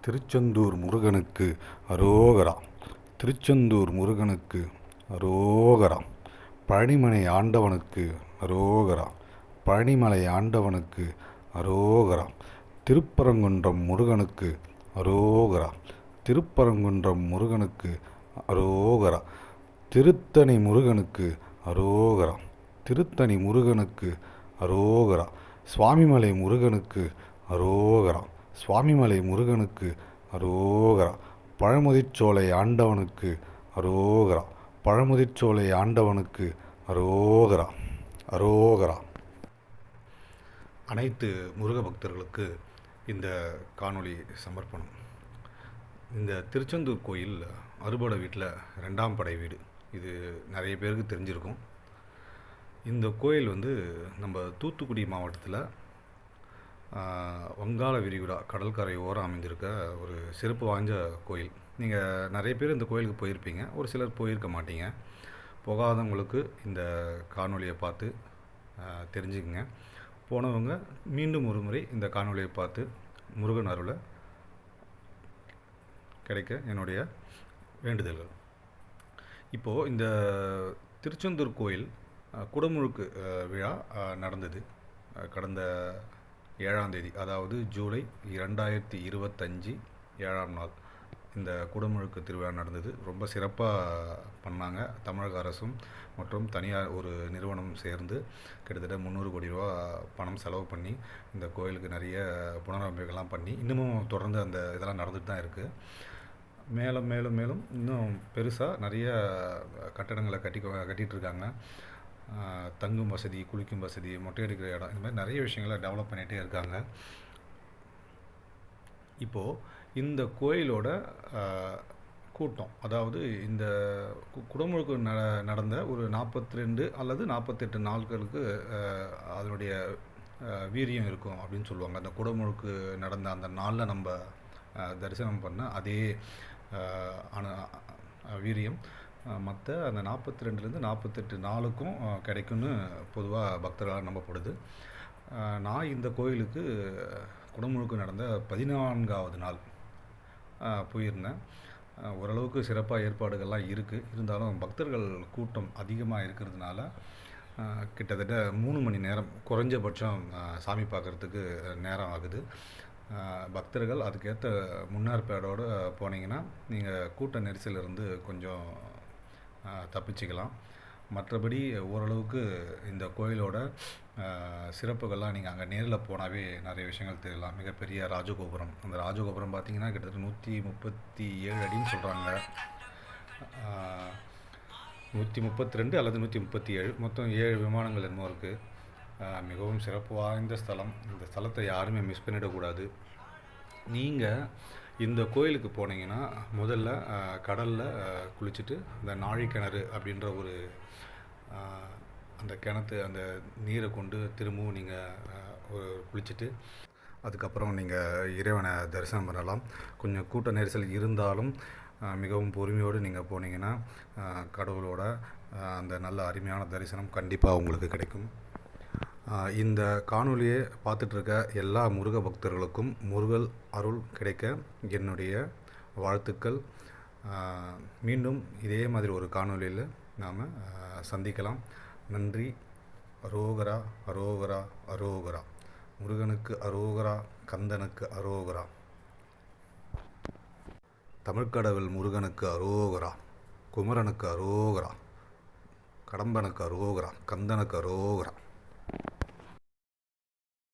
திருச்செந்தூர் முருகனுக்கு அரோகரா. திருச்செந்தூர் முருகனுக்கு அரோகரா. பழனிமலை ஆண்டவனுக்கு அரோகரா. பழனிமலை ஆண்டவனுக்கு அரோகரா. திருப்பரங்குன்றம் முருகனுக்கு அரோகரா. திருப்பரங்குன்றம் முருகனுக்கு அரோகரா. திருத்தணி முருகனுக்கு அரோகரா. திருத்தணி முருகனுக்கு அரோகரா. சுவாமிமலை முருகனுக்கு அரோகரா. சுவாமிமலை முருகனுக்கு அரோகரா. பழமுதிர்ச்சோலை ஆண்டவனுக்கு அரோகரா. பழமுதிர்ச்சோலை ஆண்டவனுக்கு அரோகரா. அரோகரா. அனைத்து முருக பக்தர்களுக்கு இந்த காணொளி சமர்ப்பணம். இந்த திருச்செந்தூர் கோயில் அறுபடை வீட்டில் ரெண்டாம் படை வீடு. இது நிறைய பேருக்கு தெரிஞ்சிருக்கும். இந்த கோயில் வந்து நம்ம தூத்துக்குடி மாவட்டத்தில் வங்காள விரிகுடா கடற்கரை ஓரம் அமைந்திருக்க ஒரு சிறப்பு வாய்ந்த கோயில். நீங்கள் நிறைய பேர் இந்த கோயிலுக்கு போயிருப்பீங்க. ஒரு சிலர் போயிருக்க மாட்டீங்க. போகாதவங்களுக்கு இந்த காணொலியை பார்த்து தெரிஞ்சுக்குங்க. போனவங்க மீண்டும் ஒரு முறை இந்த காணொலியை பார்த்து முருகன் அருளை கிடைக்க என்னுடைய வேண்டுதல்கள். இப்போது இந்த திருச்செந்தூர் கோயில் குடமுழுக்கு விழா நடந்தது. கடந்த ஏழாம் தேதி அதாவது ஜூலை இரண்டாயிரத்தி இருபத்தஞ்சி ஏழாம் நாள். இந்த குடமுழுக்கு திருவிழா நடந்தது. ரொம்ப சிறப்பாக பண்ணாங்க. தமிழக அரசும் மற்றும் தனியார் ஒரு நிறுவனம் சேர்ந்து கிட்டத்தட்ட முந்நூறு கோடி ரூபா பணம் செலவு பண்ணி இந்த கோயிலுக்கு நிறைய புனரமைப்புகள்லாம் பண்ணி இன்னமும் தொடர்ந்து அந்த இதெல்லாம் நடந்துட்டு தான் இருக்குது மேலும் மேலும் மேலும் இன்னும் பெருசாக நிறைய கட்டடங்களை கட்டி கட்டிகிட்டு இருக்காங்க. தங்கும் வசதி குளிக்கும் வசதி மொட்டை அடிக்கிற இடம் இந்த மாதிரி நிறைய விஷயங்களை டெவலப் பண்ணிகிட்டே இருக்காங்க. இப்போது இந்த கோயிலோட கூட்டம் அதாவது இந்த கு- குடமுழுக்கு ந நடந்த ஒரு நாற்பத்தி ரெண்டு அல்லது நாற்பத்தெட்டு நாட்களுக்கு அதனுடைய வீரியம் இருக்கும் அப்படின்னு சொல்லுவாங்க. அந்த குடமுழுக்கு நடந்த அந்த நாளில் நம்ம தரிசனம் பண்ண அதே ஆஹ், வீரியம். மற்ற அந்த நாற்பத்தி ரெண்டுலேருந்து நாற்பத்தெட்டு நாளுக்கும் கிடைக்கும்னு பொதுவாக பக்தர்களால் நம்பப்படுது. நான் இந்த கோயிலுக்கு குடமுழுக்கு நடந்த பதினான்காவது நாள் போயிருந்தேன். ஓரளவுக்கு சிறப்பாக ஏற்பாடுகள்லாம் இருக்குது இருந்தாலும் பக்தர்கள் கூட்டம் அதிகமாக இருக்கிறதுனால கிட்டத்தட்ட மூணு மணி நேரம் குறைஞ்சபட்சம் சாமி பார்க்குறதுக்கு நேரம் ஆகுது. பக்தர்கள் அதுக்கேற்ற முன்னேற்பாடோடு போனீங்கன்னா நீங்கள் கூட்ட நெரிசலிருந்து கொஞ்சம் தப்பிச்சுக்கலாம். மற்றபடி ஓரளவுக்கு இந்த கோயிலோட சிறப்புகள்லாம் நீங்கள் அங்கே நேரில் போனாவே நிறைய விஷயங்கள் தெரியலாம். மிகப்பெரிய ராஜகோபுரம். அந்த ராஜகோபுரம் பார்த்திங்கன்னா கிட்டத்தட்ட நூற்றி முப்பத்தி ஏழு அடின்னு சொல்கிறாங்க நூற்றி முப்பத்தி ரெண்டு அல்லது நூற்றி முப்பத்தி ஏழு மொத்தம் ஏழு விமானங்கள் என்னமோ இருக்குது மிகவும் சிறப்பு வாய்ந்த ஸ்தலம். இந்த ஸ்தலத்தை யாருமே மிஸ் பண்ணிடக்கூடாது. நீங்கள் இந்த கோயிலுக்கு போனீங்கன்னா முதல்ல கடலில் குளிச்சுட்டு இந்த நாழிக்கிணறு அப்படின்ற ஒரு அந்த கிணத்து அந்த நீரை கொண்டு திரும்பவும் நீங்கள் ஒரு குளிச்சுட்டு அதுக்கப்புறம் நீங்கள் இறைவனை தரிசனம் பண்ணலாம். கொஞ்சம் கூட்ட நெரிசல் இருந்தாலும் மிகவும் பொறுமையோடு நீங்கள் போனீங்கன்னா கடவுளோட அந்த நல்ல அருமையான தரிசனம் கண்டிப்பாக உங்களுக்கு கிடைக்கும். இந்த காணொலியை பார்த்துட்ருக்க எல்லா முருக பக்தர்களுக்கும் முருகல் அருள் கிடைக்க என்னுடைய வாழ்த்துக்கள். மீண்டும் இதே மாதிரி ஒரு காணொலியில் நாம் சந்திக்கலாம். நன்றி. அரோகரா அரோகரா அரோகரா. முருகனுக்கு அரோகரா கந்தனுக்கு அரோகரா. தமிழ்க்கடவுள் முருகனுக்கு அரோகரா. குமரனுக்கு அரோகரா. கடம்பனுக்கு அரோகரா. கந்தனுக்கு அரோகரா.